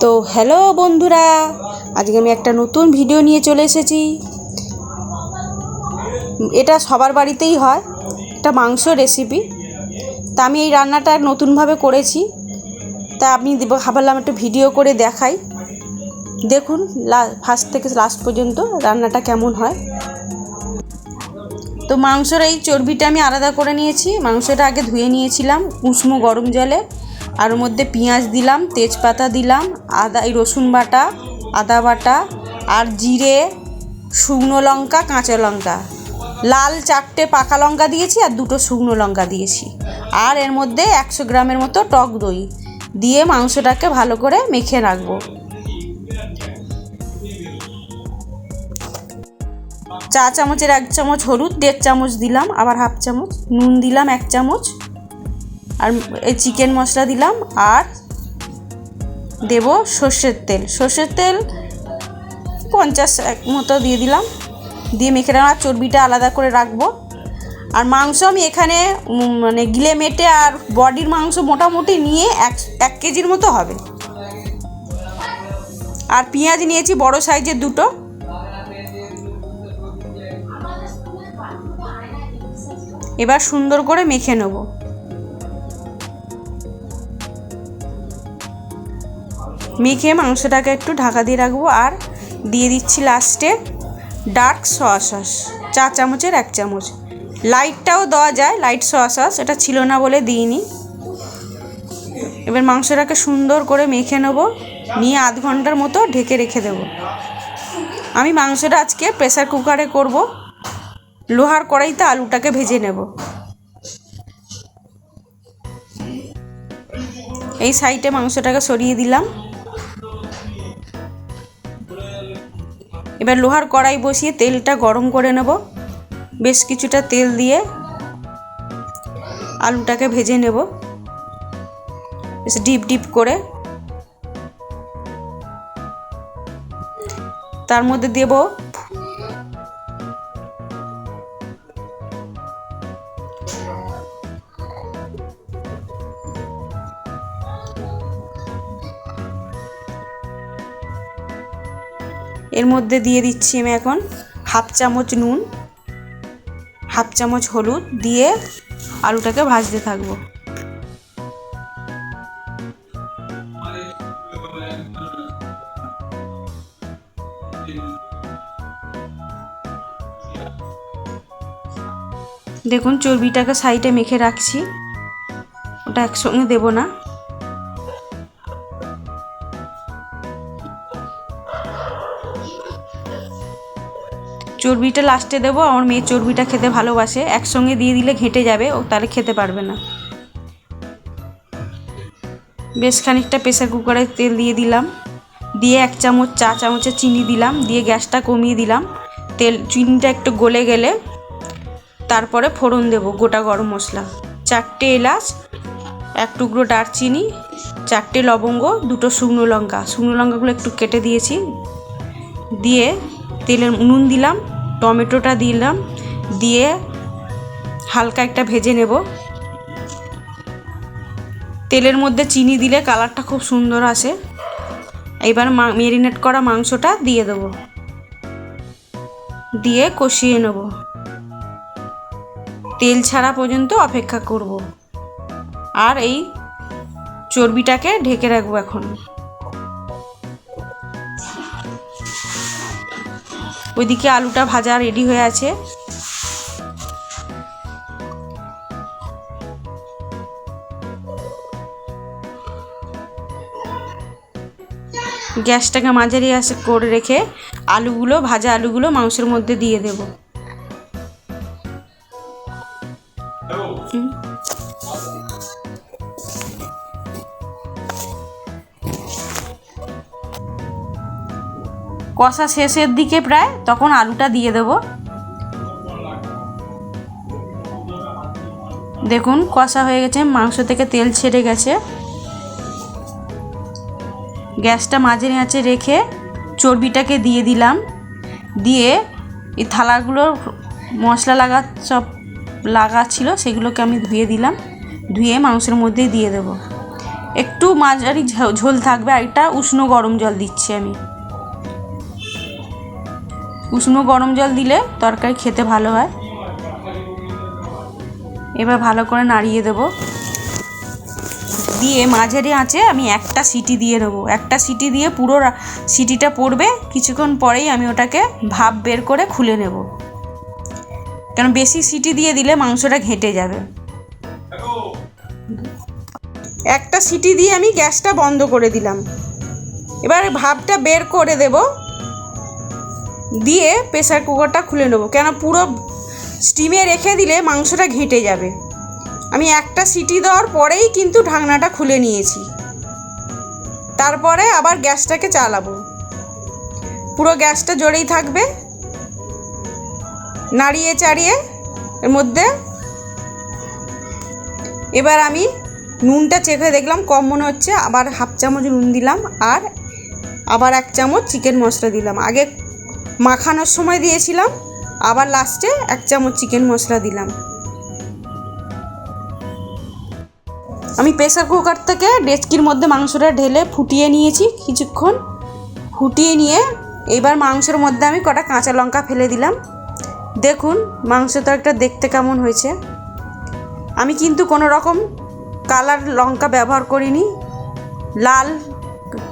তো হ্যালো বন্ধুরা, আজকে আমি একটা নতুন ভিডিও নিয়ে চলে এসেছি। এটা সবার বাড়িতেই হয়, এটা মাংস রেসিপি তা আমি এই রান্নাটা নতুনভাবে করেছি। তা দেব- ভাবলাম একটু ভিডিও করে দেখাই। দেখুন ফার্স্ট থেকে লাস্ট পর্যন্ত রান্নাটা কেমন হয়। তো মাংসর এই চর্বিটা আমি আলাদা করে নিয়েছি। মাংসটা আগে ধুয়ে নিয়েছিলাম, উষ্ণ গরম জলে। আর ওর মধ্যে পেঁয়াজ দিলাম, তেজপাতা দিলাম, আদা রসুন বাটা, আদা বাটা আর জিরে, শুকনো লঙ্কা, কাঁচা লঙ্কা। লাল চারটে পাকা লঙ্কা দিয়েছি আর দুটো শুকনো লঙ্কা দিয়েছি। আর এর মধ্যে একশো গ্রামের মতো টক দই দিয়ে মাংসটাকে ভালো করে মেখে রাখব। চা চামচের এক চামচ হলুদ, দেড় চামচ দিলাম, আবার হাফ চামচ নুন দিলাম, এক চামচ। আর এই চিকেন মশলা দিলাম আর দেব সর্ষের তেল। সর্ষের তেল পঞ্চাশ এক মতো দিয়ে দিলাম। দিয়ে মেখে রাখা চর্বিটা আলাদা করে রাখব। আর মাংস আমি এখানে মানে গিলে মেটে আর বডির মাংস মোটামুটি নিয়ে এক এক কেজির মতো হবে। আর পেঁয়াজ নিয়েছি বড় সাইজের দুটো। এবার সুন্দর করে মেখে নেব। মেখে মাংসটাকে একটু ঢাকা দিয়ে রাখব আর দিয়ে দিচ্ছি লাস্টে ডার্ক সয়া সস চা চামচের এক চামচ। লাইটটাও দেওয়া যায় লাইট সয়া সস, এটা ছিল না বলে দিইনি। এবার মাংসটাকে সুন্দর করে মেখে নেব, নিয়ে আধ ঘণ্টার মতো ঢেকে রেখে দেব। আমি মাংসটা আজকে প্রেসার কুকারে করব, লোহার কড়াইতে আলুটাকে ভেজে নেব। এই সাইডে মাংসটাকে সরিয়ে দিলাম। এবার লোহার কড়াই বসিয়ে তেলটা গরম করে নেব। বেশ কিছুটা তেল দিয়ে আলুটাকে ভেজে নেব। বেশ ডিপ ডিপ করে। তার মধ্যে দেব এর মধ্যে দিয়ে দিচ্ছি আমি এখন হাফ চামচ নুন, হাফ চামচ হলুদ দিয়ে আলুটাকে ভাজতে থাকব। দেখুন, চর্বিটাকে সাইডে মেখে রাখছি। ওটা একসঙ্গে দেবো না। চর্বিটা লাস্টে দেবো আমার মেয়ে চর্বিটা খেতে ভালোবাসে। একসঙ্গে দিয়ে দিলে ঘেঁটে যাবে, ও তাহলে খেতে পারবে না। বেশ খানিকটা প্রেসার কুকারে তেল দিয়ে দিলাম। দিয়ে এক চামচ, চা চামচে চিনি দিলাম। দিয়ে গ্যাসটা কমিয়ে দিলাম। তেল, চিনিটা একটু গলে গেলে তারপরে ফোড়ন দেব, গোটা গরম মশলা। চারটে এলাচ, এক টুকরো দারচিনি, চারটে লবঙ্গ, দুটো শুকনো লঙ্কা। শুকনো লঙ্কাগুলো একটু কেটে দিয়েছি। দিয়ে তেলের নুন দিলাম। টমেটোটা দিলাম, দিয়ে হালকা একটা ভেজে নেব। তেলের মধ্যে চিনি দিলে কালারটা খুব সুন্দর আসে। এবার ম্যারিনেট করা মাংসটা দিয়ে দেবো। দিয়ে কষিয়ে নেব। তেল ছাড়া পর্যন্ত অপেক্ষা করব। আর এই চর্বিটাকে ঢেকে রাখব এখন। ওইদিকে আলুটা ভাজা রেডি হয়ে আছে। গ্যাসটাকে মাঝারি আসে করে রেখে আলুগুলো, ভাজা আলুগুলো মাংসের মধ্যে দিয়ে দেব। কষা শেষের দিকে প্রায়, তখন আলুটা দিয়ে দেব। দেখুন, কষা হয়ে গেছে, মাংস থেকে তেল ছেড়ে গেছে। গ্যাসটা মাঝে আছে রেখে চর্বিটাকে দিয়ে দিলাম। দিয়ে এই থালাগুলোর মশলা লাগা সব লাগা ছিল, সেগুলোকে আমি ধুয়ে দিলাম। ধুয়ে মাংসের মধ্যে দিয়ে দেবো। একটু মাঝারি ঝোল থাকবে, আর এটা উষ্ণ গরম জল দিচ্ছি আমি। উষ্ণ গরম জল দিলে তরকারি খেতে ভালো হয়। এবার ভালো করে নাড়িয়ে দেবো। দিয়ে মাঝারি আঁচে আমি একটা সিটি দিয়ে দেবো। একটা সিটি দিয়ে পুরো সিটিটা পড়বে। কিছুক্ষণ পরেই আমি ওটাকে ভাপ বের করে খুলে নেব। কেন বেশি সিটি দিয়ে দিলে মাংসটা ঘেঁটে যাবে। একটা সিটি দিয়ে আমি গ্যাসটা বন্ধ করে দিলাম। এবার ভাপটা বের করে দেব। দিয়ে প্রেসার কুকারটা খুলে নেব। কেন? পুরো স্টিমে রেখে দিলে মাংসটা ঘেঁটে যাবে। আমি একটা সিটি দেওয়ার পরেই কিন্তু ঢাকনাটা খুলে নিয়েছি। তারপরে আবার গ্যাসটাকে চালাবো। পুরো গ্যাসটা জোরেই থাকবে। নাড়িয়ে চাড়িয়ে এর মধ্যে এবার আমি নুনটা চেখে দেখলাম, কম মনে হচ্ছে। আবার হাফ চামচ নুন দিলাম আর আবার এক চামচ চিকেন মশলা দিলাম। আগে মাখানোর সময় দিয়েছিলাম, আবার লাস্টে এক চামচ চিকেন মশলা দিলাম। আমি প্রেসার কুকার থেকে ডেচকির মধ্যে মাংসটা ঢেলে ফুটিয়ে নিয়েছি কিছুক্ষণ। ফুটিয়ে নিয়ে এবার মাংসের মধ্যে আমি কটা কাঁচা লঙ্কা ফেলে দিলাম। দেখুন মাংসটা একটা দেখতে কেমন হয়েছে। আমি কিন্তু কোনো রকম কালার লঙ্কা ব্যবহার করিনি। লাল,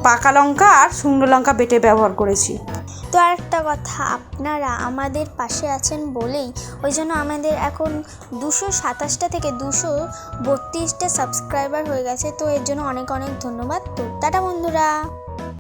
পাকা লঙ্কা আর শুকনো লঙ্কা বেটে ব্যবহার করেছি। তো আর একটা কথা, আপনারা আমাদের পাশে আছেন বলেই ওই জন্য আমাদের এখন দুশো সাতাশটা থেকে দুশো বত্রিশটা সাবস্ক্রাইবার হয়ে গেছে, তো এর জন্য অনেক অনেক ধন্যবাদ। তো টাটা বন্ধুরা।